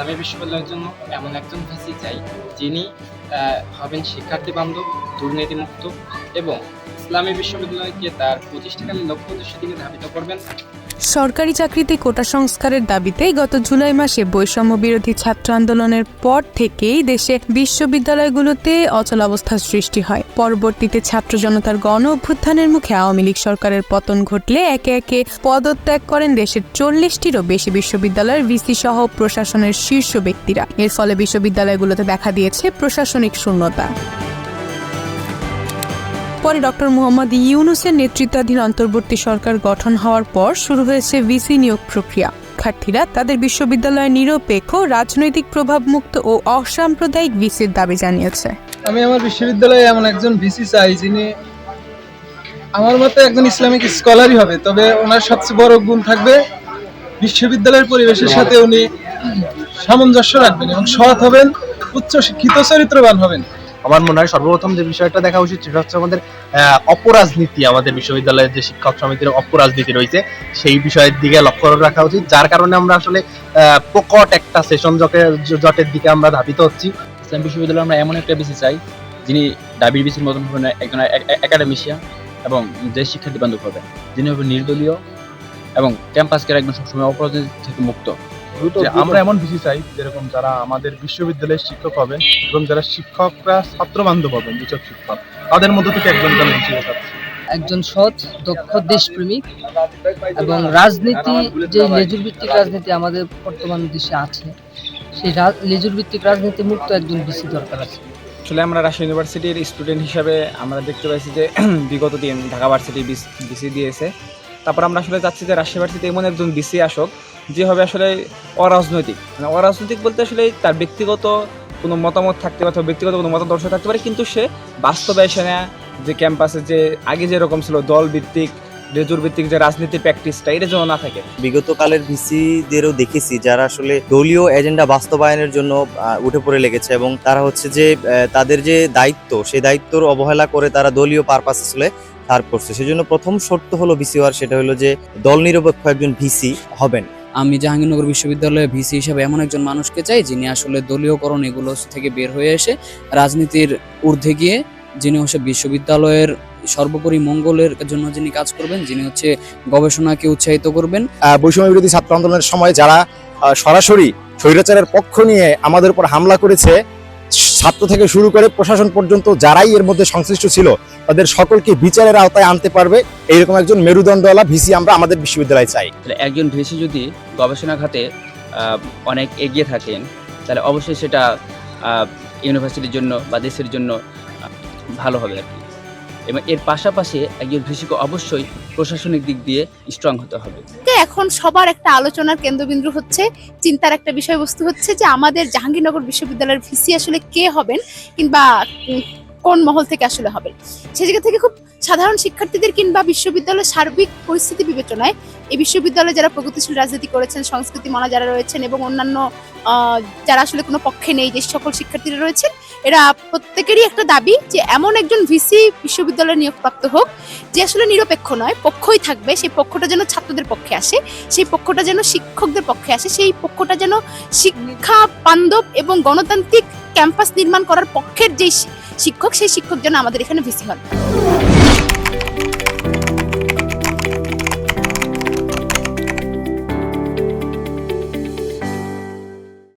ইসলামী বিশ্ববিদ্যালয়ের জন্য এমন একজন ভিসি চাই যিনি হবেন শিক্ষার্থী বান্ধব দুর্নীতিমুক্ত এবং ইসলামী বিশ্ববিদ্যালয়কে তার প্রতিষ্ঠাকালীন লক্ষ্য উদ্দেশ্যের দিকে ধাবিত করবেন। সরকারি চাকরিতে কোটা সংস্কারের দাবিতে গত জুলাই মাসে বৈষম্য বিরোধী ছাত্র আন্দোলনের পর থেকেই দেশে বিশ্ববিদ্যালয়গুলোতে অচলাবস্থার সৃষ্টি হয়। পরবর্তীতে ছাত্র জনতার গণ অভ্যুত্থানের মুখে আওয়ামী লীগ সরকারের পতন ঘটলে একে একে পদত্যাগ করেন দেশের চল্লিশটিরও বেশি বিশ্ববিদ্যালয়ের ভিসি সহ প্রশাসনের শীর্ষ ব্যক্তিরা। এর ফলে বিশ্ববিদ্যালয়গুলোতে দেখা দিয়েছে প্রশাসনিক শূন্যতা। পরে ডক্টর মোহাম্মদ ইউনুসের নেতৃত্বাধীন অন্তর্বর্তী সরকার গঠন হওয়ার পর শুরু হয়েছে ভিসি নিয়োগ প্রক্রিয়া। শিক্ষার্থীরা তাদের বিশ্ববিদ্যালয়ে নিরপেক্ষ, রাজনৈতিক প্রভাবমুক্ত ও অসাম্প্রদায়িক ভিসির দাবি জানিয়েছে। আমি আমার বিশ্ববিদ্যালয়ে এমন একজন ভিসি চাই যিনি আমার মতে একজন ইসলামিক স্কলারই হবে, তবে ওনার সবচেয়ে বড় গুণ থাকবে বিশ্ববিদ্যালয়ের পরিবেশের সাথে উনি সামঞ্জস্য রাখবেন এবং সৎ হবেন উচ্চ শিক্ষিত চরিত্রবান হবেন। আমার মনে হয় সর্বপ্রথম যে বিষয়টা দেখা উচিত সেটা হচ্ছে আমাদের অপরাজনীতি আমাদের বিশ্ববিদ্যালয়ের যে শিক্ষক সমিতির অপরাজনীতি রয়েছে, সেই বিষয়ের দিকে লক্ষ্য রাখা উচিত। যার কারণে আমরা আসলে প্রকট একটা সেশন জটের দিকে আমরা ধাবিত হচ্ছি। ইসলাম বিশ্ববিদ্যালয়ে আমরা এমন একটা বিসি চাই, যিনি ডাবির বিসির মতন একজন একাডেমিশিয়ান এবং দেশ শিক্ষার্থী বান্ধব হবেন যিনি হবেন নির্দলীয় এবং ক্যাম্পাসকে একদম সবসময় অপরাজনীতি থেকে মুক্ত। যে আমরা এমন ভিসি চাই যেরকম যারা আমাদের বিশ্ববিদ্যালয়ের শিক্ষক হবেন এবং যারা শিক্ষকরা ছাত্র বান্ধব হবেন যেসব শিক্ষক। তাদের মধ্যে থেকে একজন যেন ভিসি একজন সৎ দক্ষ দেশপ্রেমিক এবং রাজনীতি যে লেজুর ভিত্তিক রাজনীতি আমাদের বর্তমান দেশে আছে সেই লেজুর ভিত্তিক রাজনীতি মুক্ত একজন বিসি দরকার আছে। আসলে আমরা রাজশাহী ইউনিভার্সিটির স্টুডেন্ট হিসাবে আমরা দেখতে পাইছি যে বিগত দিন ঢাকা ভার্সিটি বিসি দিয়েছে। তারপর আমরা আসলে চাচ্ছি যে রাজশাহী ভার্সিটি এমন একজন বিসি আসক, যে হবে আসলে অরাজনৈতিক। মানে অরাজনৈতিক বলতে আসলে তার ব্যক্তিগত কোনো মতামত থাকতে পারে ব্যক্তিগত কোনো মতাদর্শ থাকতে পারে, কিন্তু সে বাস্তবে এসে না যে ক্যাম্পাসে যে আগে যেরকম ছিল দল ভিত্তিক রেজুর ভিত্তিক যে রাজনীতির প্র্যাকটিসটা এটা যেন না থাকে। বিগত কালের ভিসিদেরও দেখেছি যারা আসলে দলীয় এজেন্ডা বাস্তবায়নের জন্য উঠে পড়ে লেগেছে এবং তারা হচ্ছে যে তাদের যে দায়িত্ব সেই দায়িত্বর অবহেলা করে তারা দলীয় পারপাস আসলে সার্ভ করছে। সেজন্য প্রথম শর্ত হলো ভিসি হওয়ার সেটা হলো যে দল নিরপেক্ষ একজন ভিসি হবেন। আমি জাহাঙ্গীরনগর বিশ্ববিদ্যালয়ে ভিসি হিসাবে এমন একজন মানুষকে চাই যিনি আসলে দলীয়করণ এগুলো থেকে বের হয়ে এসে রাজনীতির ঊর্ধ্বে গিয়ে যিনি হচ্ছে বিশ্ববিদ্যালয়ের সর্বোপরি মঙ্গলের জন্য যিনি কাজ করবেন যিনি হচ্ছে গবেষণাকে উৎসাহিত করবেন। আহ, বৈষম্য বিরোধী ছাত্র আন্দোলনের সময় যারা আহ, সরাসরি স্বৈরাচারের পক্ষ নিয়ে আমাদের উপর হামলা করেছে ছাত্র থেকে শুরু করে প্রশাসন পর্যন্ত যারাই এর মধ্যে সংশ্লিষ্ট ছিল, তাদের সকলকে বিচারের আওতায় আনতে পারবে। এইরকম একজন মেরুদণ্ডওয়ালা ভিসি আমরা আমাদের বিশ্ববিদ্যালয়ে চাই। একজন ভিসি যদি গবেষণা খাতে অনেক এগিয়ে থাকেন, তাহলে অবশ্যই সেটা ইউনিভার্সিটির জন্য বা দেশের জন্য ভালো হবে আর কি। এবং এর পাশাপাশি একজন কৃষিকে অবশ্যই প্রশাসনিক দিক দিয়ে স্ট্রং হতে হবে। এখন সবার একটা আলোচনার কেন্দ্রবিন্দু হচ্ছে, চিন্তার একটা বিষয়বস্তু হচ্ছে যে আমাদের জাহাঙ্গীরনগর বিশ্ববিদ্যালয়ের ভিসি আসলে কে হবেন কিংবা কোন মহল থেকে আসলে হবে? সে জায়গা থেকে খুব সাধারণ শিক্ষার্থীদের কিংবা বিশ্ববিদ্যালয়ের সার্বিক পরিস্থিতি বিবেচনায় এই বিশ্ববিদ্যালয়ে যারা প্রগতিশীল রাজনীতি করেছেন, সংস্কৃতি মানা যারা রয়েছেন এবং অন্যান্য যারা আসলে কোনো পক্ষে নেই, যে সকল শিক্ষার্থীরা রয়েছেন, এরা প্রত্যেকেরই একটা দাবি যে এমন একজন ভিসি বিশ্ববিদ্যালয়ে নিয়োগপ্রাপ্ত হোক, যে আসলে নিরপেক্ষ নয়, পক্ষই থাকবে, সেই পক্ষটা যেন ছাত্রদের পক্ষে আসে, সেই পক্ষটা যেন শিক্ষকদের পক্ষে আসে, সেই পক্ষটা যেন শিক্ষা, বান্ধব এবং গণতান্ত্রিক ক্যাম্পাস নির্মাণ করার পক্ষের যেই শিক্ষক সেই শিক্ষক যেন আমাদের এখানে ভিসি হন।